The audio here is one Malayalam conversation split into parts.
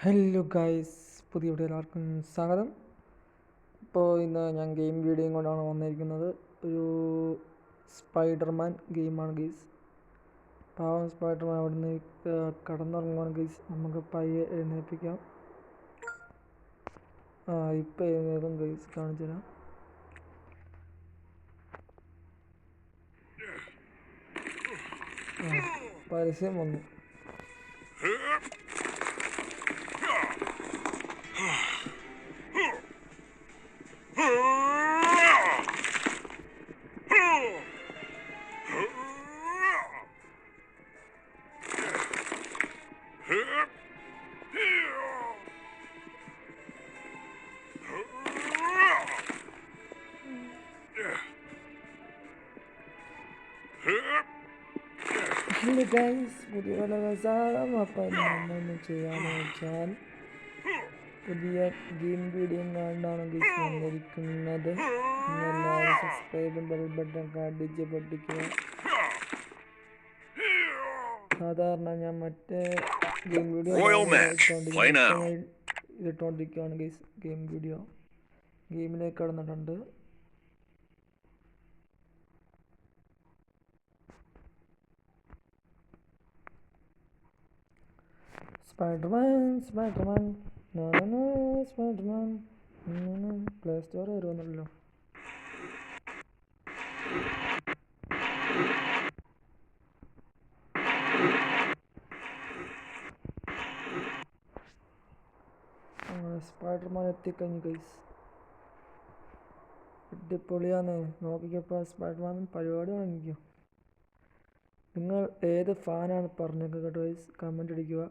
ഹലോ ഗൈസ് പുതിയ വീഡിയോ എല്ലാവർക്കും സ്വാഗതം. ഇപ്പോൾ ഇന്ന് ഞാൻ ഗെയിം വീഡിയോയും കൊണ്ടാണ് വന്നിരിക്കുന്നത്. ഒരു സ്പൈഡർമാൻ ഗെയിമാണ് ഗെയ്സ് പാവം സ്പൈഡർമാൻ അവിടെ നിന്ന് കടന്നിറങ്ങുവാണ് ഗെയ്സ് നമുക്ക് പയ്യെ എഴുന്നേൽപ്പിക്കാം. ഇപ്പം എഴുന്നേൽക്കും ഗെയ്സ് കാണിച്ചു തരാം. പരസ്യം വന്നു. ഹലോ ഗൈസ് പുതിയ പല രസാം അപ്പം നമ്മൾ ചെയ്യാന്ന് വെച്ചാൽ പുതിയ ഗെയിം വീഡിയോ കണ്ടാണ് ഗൈസ് വന്നിരിക്കുന്നത്. എല്ലാവരും സബ്സ്ക്രൈബും ബെൽ ബട്ടൺ അടിച്ച് പൊട്ടിക്കുക. സാധാരണ ഞാൻ മറ്റേ game video royal match play now ഇട്ടുകൊണ്ടിരിക്കുകയാണ് guys game video ഗെയിമിലേക്ക് കടന്നിട്ടുണ്ട്. Spiderman Spiderman Spiderman play store വരുമെന്നല്ലോ Spiderman എത്തിക്കഴിഞ്ഞു ഗൈസ് അടിപൊളിയാന്ന് നോക്കിക്കപ്പോൾ സ്പൈഡർമാൻ പരിപാടി തുടങ്ങിക്കോ നിങ്ങൾ ഏത് ഫാനാണ് പറഞ്ഞേക്കുക കേട്ടോ ഗൈസ് കമന്റ് അടിക്കുക.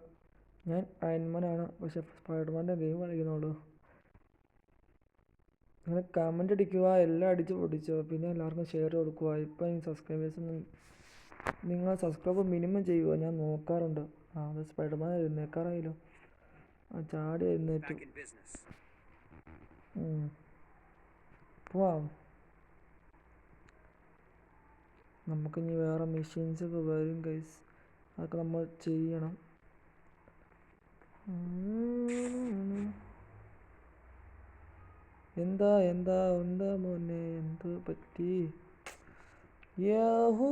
ഞാൻ അയൺമാനാണ് പക്ഷെ സ്പൈഡർമാന്റെ ഗെയിം കളിക്കുന്നുള്ളൂ. നിങ്ങൾ കമന്റ് അടിക്കുക എല്ലാം അടിച്ച് പൊടിച്ചോ പിന്നെ എല്ലാവർക്കും ഷെയർ കൊടുക്കുക. ഇപ്പം ഈ സബ്സ്ക്രൈബേഴ്സ് നിങ്ങൾ സബ്സ്ക്രൈബ് മിനിമം ചെയ്യുക ഞാൻ നോക്കാറുണ്ട്. ആ അത് സ്പൈഡർമാൻ എഴുന്നേക്കാറായല്ലോ. ചാടി എഴുന്നേറ്റു. പോവാം നമുക്ക് ഇനി നമുക്കിനി വേറെ മെഷീൻസ് ഒക്കെ വരും ഗൈസ് അതൊക്കെ നമ്മൾ ചെയ്യണം. എന്താ എന്താ എന്താ മോനെ? എന്ത് പറ്റി? യാഹൂ!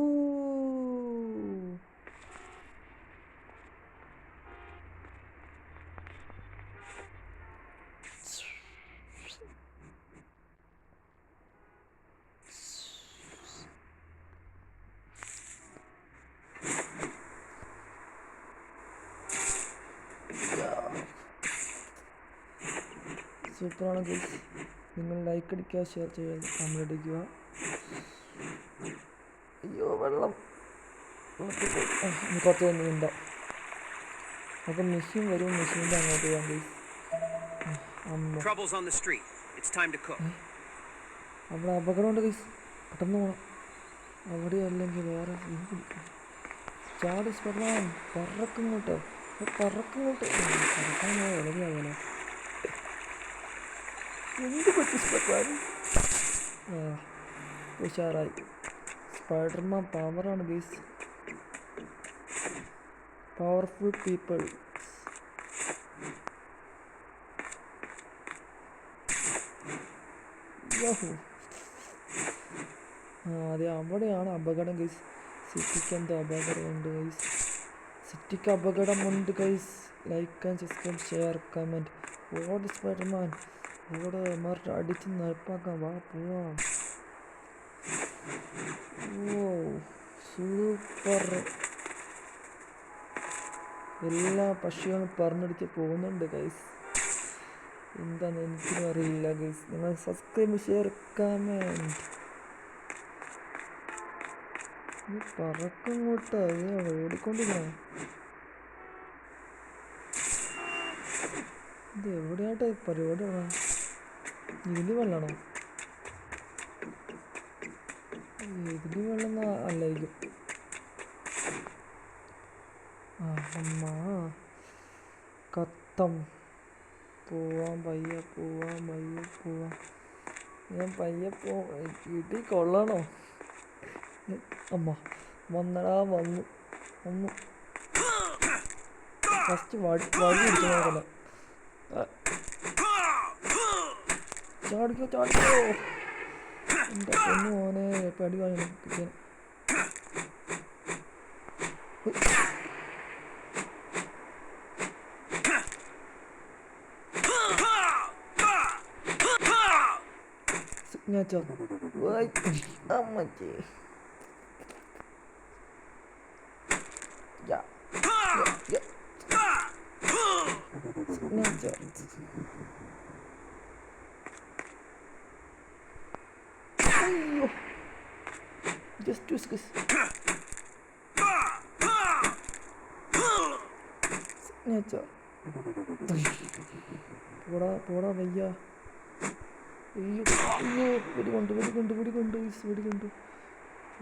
സൂപ്പറാണ് ഗൈസ് നിങ്ങൾ ലൈക്ക് അടിക്കുക ഷെയർ ചെയ്യുക കമന്റ് അടിക്കുക. അയ്യോ വെള്ളം. കുറച്ച് കഴിഞ്ഞ് അപ്പം മെഷീൻ വരും മെഷീന്റെ അങ്ങോട്ട് പോകാം ഗൈസ് അമ്മ. Trouble's on the street. It's time to cook. അവിടെ അപകടമുണ്ട് ഗൈസ് പെട്ടെന്ന് പോകണം അവിടെ അല്ലെങ്കിൽ വേറെ ചാടി പിടിക്കും. ചാടി കേട്ടോ പറക്കും കേട്ടോ പറക്കാൻ വളരെയാവല്ലോ എന്ത് പറ്റി ആ ഉഷാറായി. സ്പൈഡർമാൻ പവറാണ് ഗൈസ്. പവർഫുൾ പീപ്പിൾ അതെ അവിടെയാണ് അപകടം ഗൈസ്. സിറ്റിക്ക് എന്തോ അപകടമുണ്ട് ഗൈസ്. സിറ്റിക്ക് അപകടമുണ്ട് guys. Like and subscribe share comment ഓട് സ്പൈഡർമാൻ? ഓട് മറിച്ച് അടിച്ച് നിരപ്പാക്കാം വാ പോവാം. ഓ സൂപ്പർ. എല്ലാ പക്ഷികളും പറഞ്ഞടിച്ച് പോകുന്നുണ്ട് ഗൈസ് എന്താന്ന് എനിക്കും അറിയില്ല ഗൈസ് നിങ്ങൾ സബ്സ്ക്രൈബ് ഷെയർ കമന്റ് പറക്കങ്ങോട്ട് അത് ഓടിക്കൊണ്ടില്ല ഇത് എവിടെയാട്ടെ പരിപാടി ഇതിന് വെള്ളമാണോ ഇതിന് വെള്ളം അല്ലായിരിക്കും. ആ അമ്മ. കത്തം. പോവാം പയ്യ പോവാം മയ്യ പോവാം. ഞാൻ പയ്യ പോ വീട്ടിൽ കൊള്ളണോ? അമ്മ വന്നടാ വന്നു. വന്നു. ഫസ്റ്റ് വഴി വഴി നോക്കല ചാടിക്കോ ചാടിക്കോ. എന്റെ പൊന്നു മോനെ പടി അമ്മച്ചി. യാ സിഗ്നേച്ചർ അയ്യോ ജസ്റ്റ് വിസ്കസ് സിഗ്നേച്ചർ പോടാ പോടാ വയ്യ. അയ്യോ അയ്യോ വെടികൊണ്ട് വെടികൊണ്ട് വെടികൊണ്ട് വയസ്സ് വെടികൊണ്ട്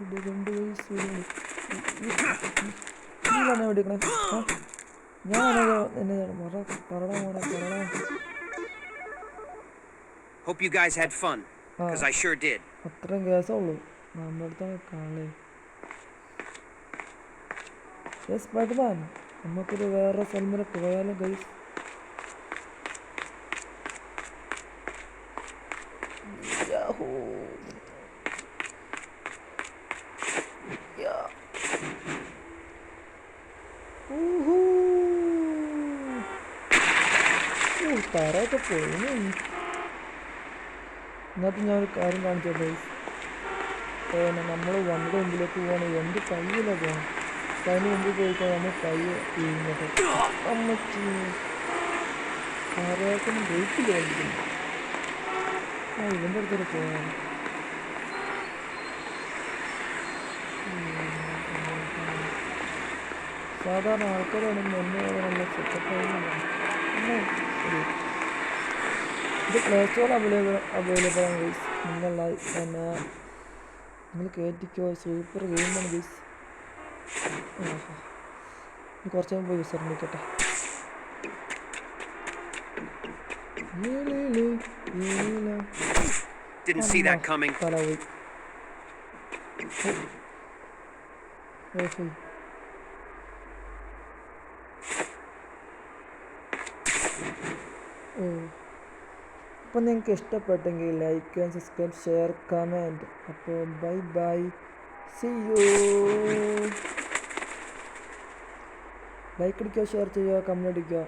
വെടികൊണ്ട് വയസ്സ് വെടികൊണ്ട് നീലാണോ വെടിക്കണേ ആ? ഞാനാണോ എന്നെ മറ പറടാ മോടാ പറടാ. Hope you guys had fun, because I sure did. അത്രയും കേസേ ഉള്ളൂ. നമ്മുടെ അടുത്താണ് കാണലേ യെസ് സ്പൈഡർമാൻ നമുക്കൊരു വേറെ സ്ഥലം വരെ പോയാലോ ഗൈസ് തറയൊക്കെ പോയി എന്നിട്ട് ഞാനൊരു കാര്യം കാണിച്ചു ഗൈസ് നമ്മൾ വണ്ടിയുടെ മുമ്പിലേക്ക് പോകണം എന്ത് കയ്യിലാണ് പോകണം അതിന് മുമ്പിൽ പോയിക്കോ നമ്മൾ കൈ ചെയ്യുന്നത് അമ്മച്ചി. ബ്രേക്കിൽ വേണ്ടിക്കുന്നു ആ ഇവന്റെ അടുത്തോടെ പോകാൻ സാധാരണ ആൾക്കാരാണെങ്കിൽ എന്നെ നല്ല സെറ്റപ്പ് ഇത് പ്ലേ സ്റ്റോർ അവൈലബിൾ അവൈലബിൾ ആണ്. നിങ്ങൾ പിന്നെ നിങ്ങൾ കയറ്റിക്കോ സൂപ്പർ ഗെയിമാണ് ഗൈസ് കുറച്ച് മുമ്പ് യൂസർ നിൽക്കട്ടെ Didn't see that coming. പോയി. ഓ. അപ്പോൾ നിങ്ങൾക്ക് ഇഷ്ടപ്പെട്ടെങ്കിൽ like and subscribe share comment അപ്പോൾ bye bye see you like അടിക്കുക ഷെയർ ചെയ്യുക കമന്റ് അടിക്കുക.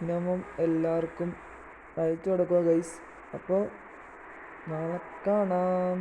മിനിമം എല്ലാവർക്കും അയച്ചു കൊടുക്കുക ഗൈസ് അപ്പോൾ നാളെ കാണാം.